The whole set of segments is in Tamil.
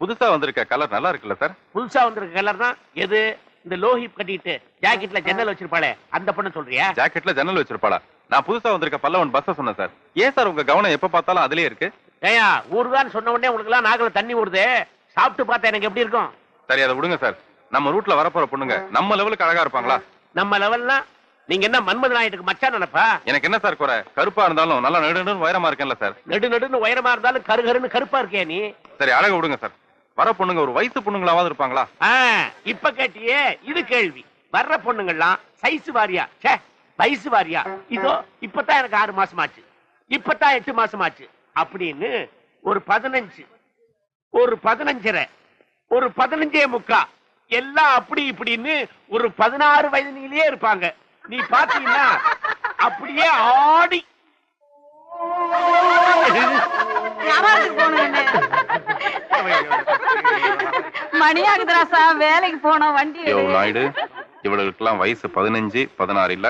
புதுசா வந்திருக்க கலர் நல்லா இருக்குல்ல சார்? புதுசா வந்திருக்க கலர் தான். எது? இந்த லோஹிப் கட்டிட்டு ஜாக்கெட்ல ஜன்னல் வச்சிருப்பாளே அந்த பொண்ணு சொல்றியா? ஜாக்கெட்ல ஜன்னல் வச்சிருப்பாளா? நான் புதுசா வந்திருக்க பல்லவன் பஸ்ஸ சொன்னேன் சார். ஏன் சார் உங்க கவனம் எப்ப பார்த்தாலும் அதுலயே இருக்கு? ஏயா ஊருகான்னு சொன்ன உடனே உங்களுக்கு எல்லாம் தண்ணி ஊறுது. சாப்பிட்டு பார்த்தா எனக்கு எப்படி இருக்கும்? சரி அதை விடுங்க சார். நம்ம ரூட்ல வரப்போற பொண்ணுங்க நம்ம லெவலுக்கு அழகா இருப்பாங்களா? நம்ம லெவல்னா நீங்க என்ன மன்மத நாயத்துக்கு மச்சான் நினைப்பா? எனக்கு என்ன சார் குறை? கருப்பா இருந்தாலும் நல்லா நடு நடுன்னு உயரமா இருக்கேன்ல சார். நெடு நடுன்னு உயரமா இருந்தாலும் கரு கருன்னு கருப்பா இருக்கே நீ? சரி அழக விடுங்க சார். வர பொண்ணுங்க ஒரு வயசு பொண்ணுங்களாவது இருப்பாங்களா? இப்ப கேட்டியே இது கேள்வி. வர்ற பொண்ணுங்கள்லாம் சைஸ் வாரியா? ச்சே வயசு வாரியா? இதோ இப்பதான் எனக்கு ஆறு மாசம் ஆச்சு இப்பதான் எட்டு மாசம் ஆச்சு அப்படின்னு ஒரு பதினஞ்சு ஒரு பதினஞ்சரை ஒரு பதினஞ்சே முக்கா எல்லாம் அப்படி இப்படின்னு ஒரு பதினாறு வயதிலேயே இருப்பாங்க. நீ பாத்தீங்கன்னா அப்படியே ஆடி. போகணும் மணி ஆகுதுரா சார். வேலைக்கு போனோம் வண்டி எவ்வளவு நாயுடு இவளுக்கெல்லாம் வயசு பதினஞ்சு பதினாறு இல்ல?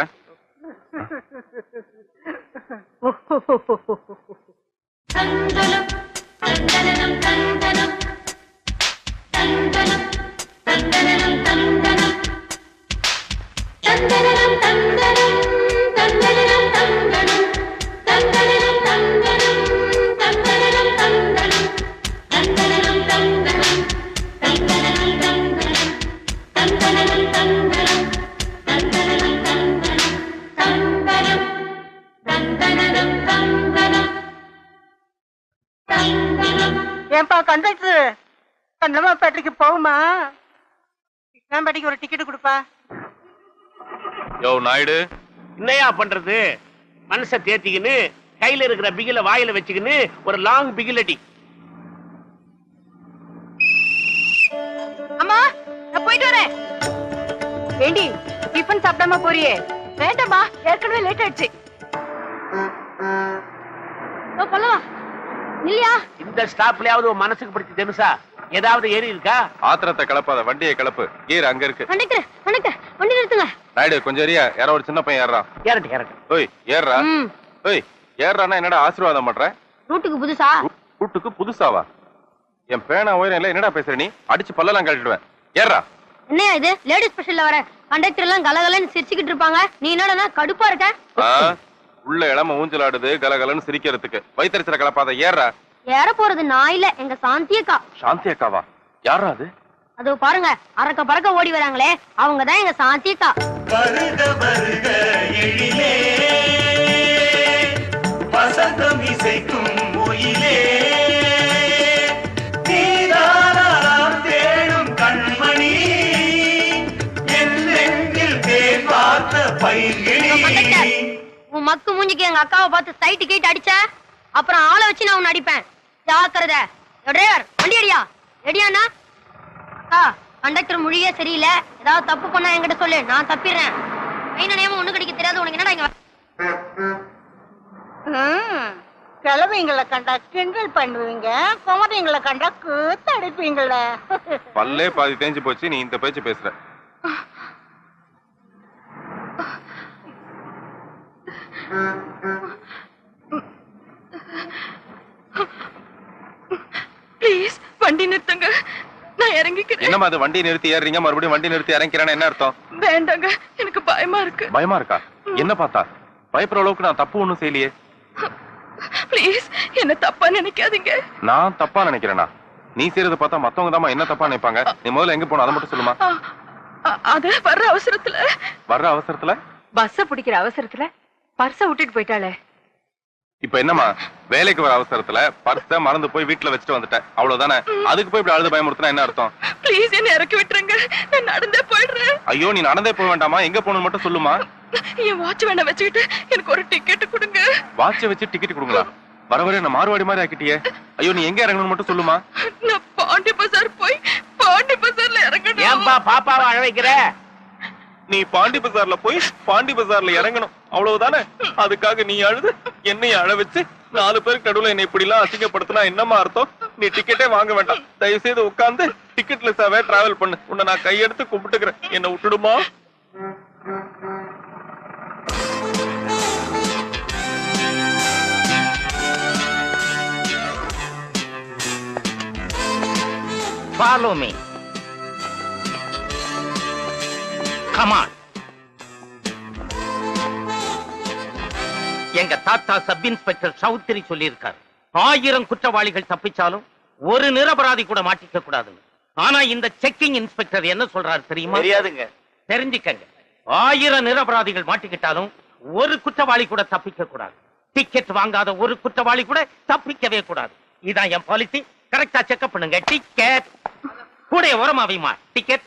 தந்தலம் தந்தலம் கண்டமாப்பேட்டைக்கு போகுமா? கிருஷ்ணாம்பேட்டைக்கு ஒரு டிக்கெட் கொடுப்பா. யோ நாயுடு. என்னையா பண்றது? மனச தேத்திக்கின்னு கையில இருக்கிற பிகில வாயில வச்சுக்கின்னு ஒரு லாங் பிகில் அடி. அம்மா நான் போயிட்டு வரேன். ஏண்டி டிஃபன் சாப்பிடாம போறியே? வேண்டாம்மா ஏற்கனவே லேட் ஆயிடுச்சு. பல்லவா. இல்லையா? இந்த ஸ்டாப்லயாவது மனசுக்கு பிடிச்ச தெனுசா ஏதாவது ஏறி இருக்கா? ஆத்திரத்தை கிளப்பாத வண்டியை கிளப்பு. கீர் அங்க இருக்கு. கண்டக்டர் வண்டி நிறுத்துங்க. நாயுடு கொஞ்சம் ஏரியா யாரோ ஒரு சின்ன பையன் ஏறான் ஏறட்டு ஏறட்டு ஓய் ஏறா ஓய் ஏறானா என்னடா ஆசீர்வாதம் பண்ற? ரூட்டுக்கு புதுசா? கூட்டுக்கு புதுசாவா? என் பேனா உயரம் இல்ல என்னடா பேசுற நீ? அடிச்சு பல்லெல்லாம் கழட்டிடுவேன். ஏறா என்னையா இது? லேடிஸ் ஸ்பெஷல்ல வர கண்டக்டர் எல்லாம் கலகலன்னு சிரிச்சுக்கிட்டு இருப்பாங்க. நீ என்னடா கடுப்பா இருக்க? உள்ள இளம ஊஞ்சலாடுது கலகலன்னு சிரிக்கிறதுக்கு. வயிற்றுல கலப்பாத ஏறா ஏற போறது நான் இல்ல எங்க சாந்தியக்கா. சாந்தி அக்காவா யாரா அது? அதோ பாருங்க அறக்க பறக்க ஓடி வராங்களே அவங்க தான் எங்க சாந்தியக்கா. வருக வருக எழிலே. வசந்தம் இசைக்கும் ஒயிலே உன் மக்கு மூஞ்சிக்கு எங்க அக்காவை பார்த்து சைட்டு கீட்டு அடிச்ச? அப்புறம் ஆளை வச்சு நான் உன்னை அடிப்பேன். ஜாக்கிரத டிரைவர் வண்டி அடியா? ரெடியாண்ணா அக்கா கண்டக்டர் மொழியே சரியில்லை. ஏதாவது தப்பு பண்ணா என்கிட்ட சொல்லு. நான் தப்பிடுறேன். மெயின் நிலையமா ஒண்ணு கிடைக்க தெரியாது. உனக்கு என்னடா இங்க கிழவிங்களை கண்டா கிண்டல் பண்ணுவீங்க. குமரிங்களை கண்டா கூத்து அடிப்பீங்கள. பல்லே பாதி தேஞ்சு போச்சு. நீ இந்த பேச்சு பேசுற வண்டி நிறுத்துங்க நான் என்னம்மா அது? வண்டி நிறுத்தி ஏறுறீங்க மறுபடியும் வண்டி நிறுத்தி இறங்கிறான்னு என்ன அர்த்தம்? வேண்டாங்க எனக்கு பயமா இருக்கு. பயமா இருக்கா? என்ன பார்த்தா? பயப்படுற அளவுக்கு நான் தப்பு ஒண்ணும் செய்யலையே. ப்ளீஸ் என்ன தப்பா நினைக்காதீங்க. நான் தப்பா நினைக்கிறேனா? நீ செய்யறத பார்த்தா மத்தவங்க தாமா என்ன தப்பா நினைப்பாங்க? நீ முதல்ல எங்க போன அதை மட்டும் சொல்லுமா? அது வர்ற அவசரத்துல. வர்ற அவசரத்துல? பஸ்ஸ பிடிக்கிற அவசரத்துல? பர்ஸ விட்டுட்டு போயிட்டாளே. இப்ப என்னம்மா வேலைக்கு வர அவசரத்துல பர்ஸ மறந்து போய் வீட்டுல வச்சுட்டு வந்துட்டேன். அவ்வளவுதானே? அதுக்கு போய் இப்படி அழுது பயமுறுத்தினா என்ன அர்த்தம்? ப்ளீஸ் என்ன இறக்கி விட்டுருங்க. நான் நடந்தே போயிடுறேன். ஐயோ நீ நடந்தே போக வேண்டாமா? எங்க போகணும் மட்டும் சொல்லுமா? என் வாட்ச் வேணா வச்சுக்கிட்டு எனக்கு ஒரு டிக்கெட் கொடுங்க. வாட்சை வச்சு டிக்கெட் கொடுங்களா? வர வர என்ன மாறுவாடி மாதிரி ஆக்கிட்டியே. ஐயோ நீ எங்க இறங்கணும்னு மட்டும் சொல்லுமா? நான் பாண்டி பஜார் போய் பாண்டி பஜார்ல இறங்கணும். ஏன்பா பாப்பாவை அழ வைக்கிற நீ பாண்டி பஜார்ல போய் பாண்டி பஜார்ல இறங்கணும். அவ்வளவுதானே? அதுக்காக நீ அழுது என்னைய அழ வச்சு நாலு பேருக்கு நடுவுல என்னை இப்படி எல்லாம் அசிங்கப்படுத்தினா என்னமா அர்த்தம்? நீ டிக்கெட்டே வாங்க வேண்டாம். தயவு செய்து உட்கார்ந்து டிக்கெட் லெஸ்ஸாவே டிராவல் பண்ணு. உன்னை நான் கையெடுத்து கும்பிட்டுக்கிறேன். என்ன விட்டுடுமா? Follow me. Come on. எங்க தாத்தா சப் இன்ஸ்பெக்டர் சௌத்ரி சொல்லியிருக்காரு. ஆயிரம் குற்றவாளிகள் தப்பிச்சாலும் ஒரு நிரபராதி கூட மாட்டிக்க கூடாதுன்னு. ஆனா இந்த செக்கிங் இன்ஸ்பெக்டர் என்ன சொல்றாரு தெரியுமா? தெரியாதுங்க. தெரிஞ்சுக்கங்க. ஆயிரம் நிரபராதிகள் மாட்டிக்கிட்டாலும் ஒரு குற்றவாளி கூட தப்பிக்க கூடாது. டிக்கெட் வாங்காத ஒரு குற்றவாளி கூட தப்பிக்கவே கூடாது. இதான் என் பாலிசி கரெக்டா செக்அப் பண்ணுங்க. டிக்கெட் கூட உரமா வைமா. டிக்கெட்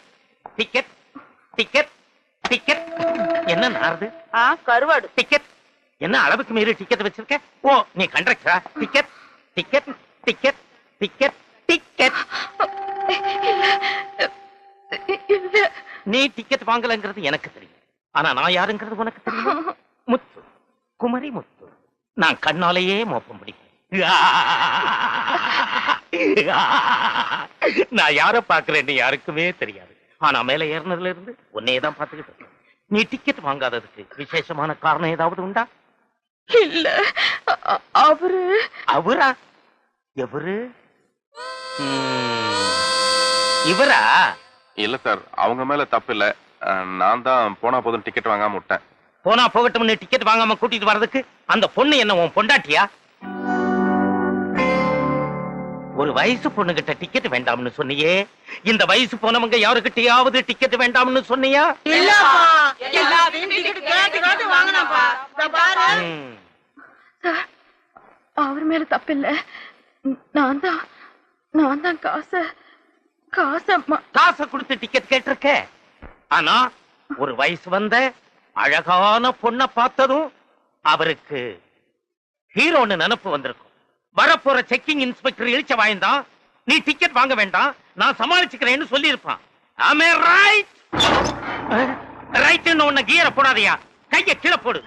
டிக்கெட் டிக்கெட் டிக்கெட் என்ன நாருது ஆ கருவாடு. டிக்கெட் என்ன அளவுக்கு மீறி டிக்கெட் வச்சிருக்க? ஓ நீ கண்டக்டரா? Ticket ticket ticket ticket ticket நீ டிக்கெட் வாங்கலங்கிறது எனக்கு தெரியும். ஆனா நான் யாருங்கிறது உனக்கு தெரியும்? முத்து. குமரி முத்து. நான் கண்ணாலேயே மோப்ப முடியும் நான் யார பாக்குறேன்னு யாருக்குமே தெரியாது. ஆனா மேல ஏறினதுல இருந்து உன்னையதான் பாத்துக்கிட்டு நீ டிக்கெட் வாங்காததுக்கு விசேஷமான காரணம் ஏதாவது உண்டா? இல்ல. அவரு? அவரா? எவரு? இவரா? இல்ல சார் அவங்க மேல தப்பு இல்ல நான் தான் போனா போதும் டிக்கெட் வாங்காம விட்டேன். போனா போகட்டும்னு டிக்கெட் வாங்காம கூட்டிட்டு வர்றதுக்கு அந்த பொண்ணு என்ன உன் பொண்டாட்டியா? ஒரு வயசு பொண்ணுகிட்ட டிக்கெட் வேண்டாம்னு சொன்னியே. இந்த வயசு போனவங்க யாருகிட்டயாவது டிக்கெட் வேண்டாம்னு சொன்னியா? சார் அவர் மேல தப்பில்ல. நான் தான் நான் தான் காச காச காசை கொடுத்து டிக்கெட் கேட்டிருக்க. ஆனா ஒரு வயசு வந்த அழகான பொண்ண பார்த்ததும் அவருக்கு ஹீரோன்னு நினப்பு வந்திருக்கும். வரப்போற செக்கிங் இன்ஸ்பெக்டர் இழிச்ச வாய்ந்தான். நீ டிக்கெட் வாங்க வேண்டாம் நான் சமாளிச்சுக்கிறேன்னு சொல்லியிருப்பான். ஆமே ரைட் ரைட்னு உன்னை கீரை போடாதயா. கைய கீழே போடு.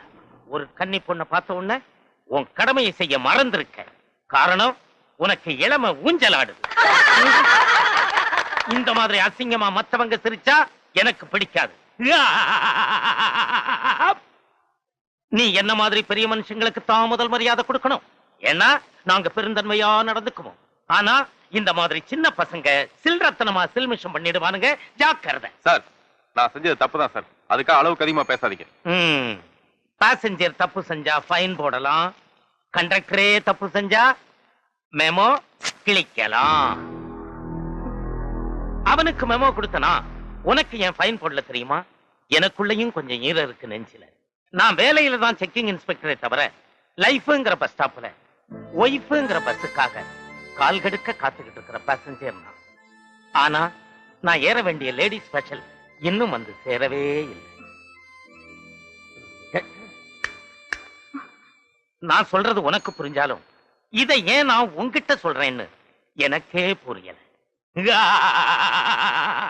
ஒரு கன்னி பொண்ணை பார்த்த உடனே உன் கடமையை செய்ய மறந்திருக்க. காரணம் உனக்கு இளம ஊஞ்சலாடுது. இந்த மாதிரி அசிங்கமா மத்தவங்க சிரிச்சா எனக்கு பிடிக்காது. நீ என்ன மாதிரி பெரிய மனுஷங்களுக்கு தான் முதல் மரியாதை கொடுக்கணும்? ஏன்னா நாங்க பெருந்தன்மையா நடந்துக்குவோம். ஆனா இந்த மாதிரி சின்ன பசங்க சில்ரத்தனமா சில்மிஷம் பண்ணிடுவானுங்க. ஜாக்கிரதை. சார் நான் செஞ்சது தப்பு தான் சார். அதுக்காக அளவுக்கு அதிகமா பேசாதீங்க. ம். பாசஞ்சர் தப்பு செஞ்சா ஃபைன் போடலாம். கண்டக்டரே தப்பு செஞ்சா மெமோ கிழிக்கலாம். அவனுக்கு மெமோ கொடுத்தனா உனக்கு என் ஃபைன் போடல தெரியுமா? எனக்குள்ளயும் கொஞ்சம் ஈரம் இருக்கு நெஞ்சில. நான் வேலையில தான் செக்கிங் இன்ஸ்பெக்டரை தவிர லைஃப்ங்கிற பஸ் ஸ்டாப்ல ஒய்ஃபுங்கிற பஸ்ஸுக்காக கால் கடுக்க காத்துக்கிட்டு இருக்கிற பேசஞ்சர் நான். ஆனா நான் ஏற வேண்டிய லேடி ஸ்பெஷல் இன்னும் வந்து சேரவே இல்லை. நான் சொல்றது உனக்கு புரிஞ்சாலும் இதை ஏன் நான் உங்ககிட்ட சொல்றேன்னு எனக்கே புரியல.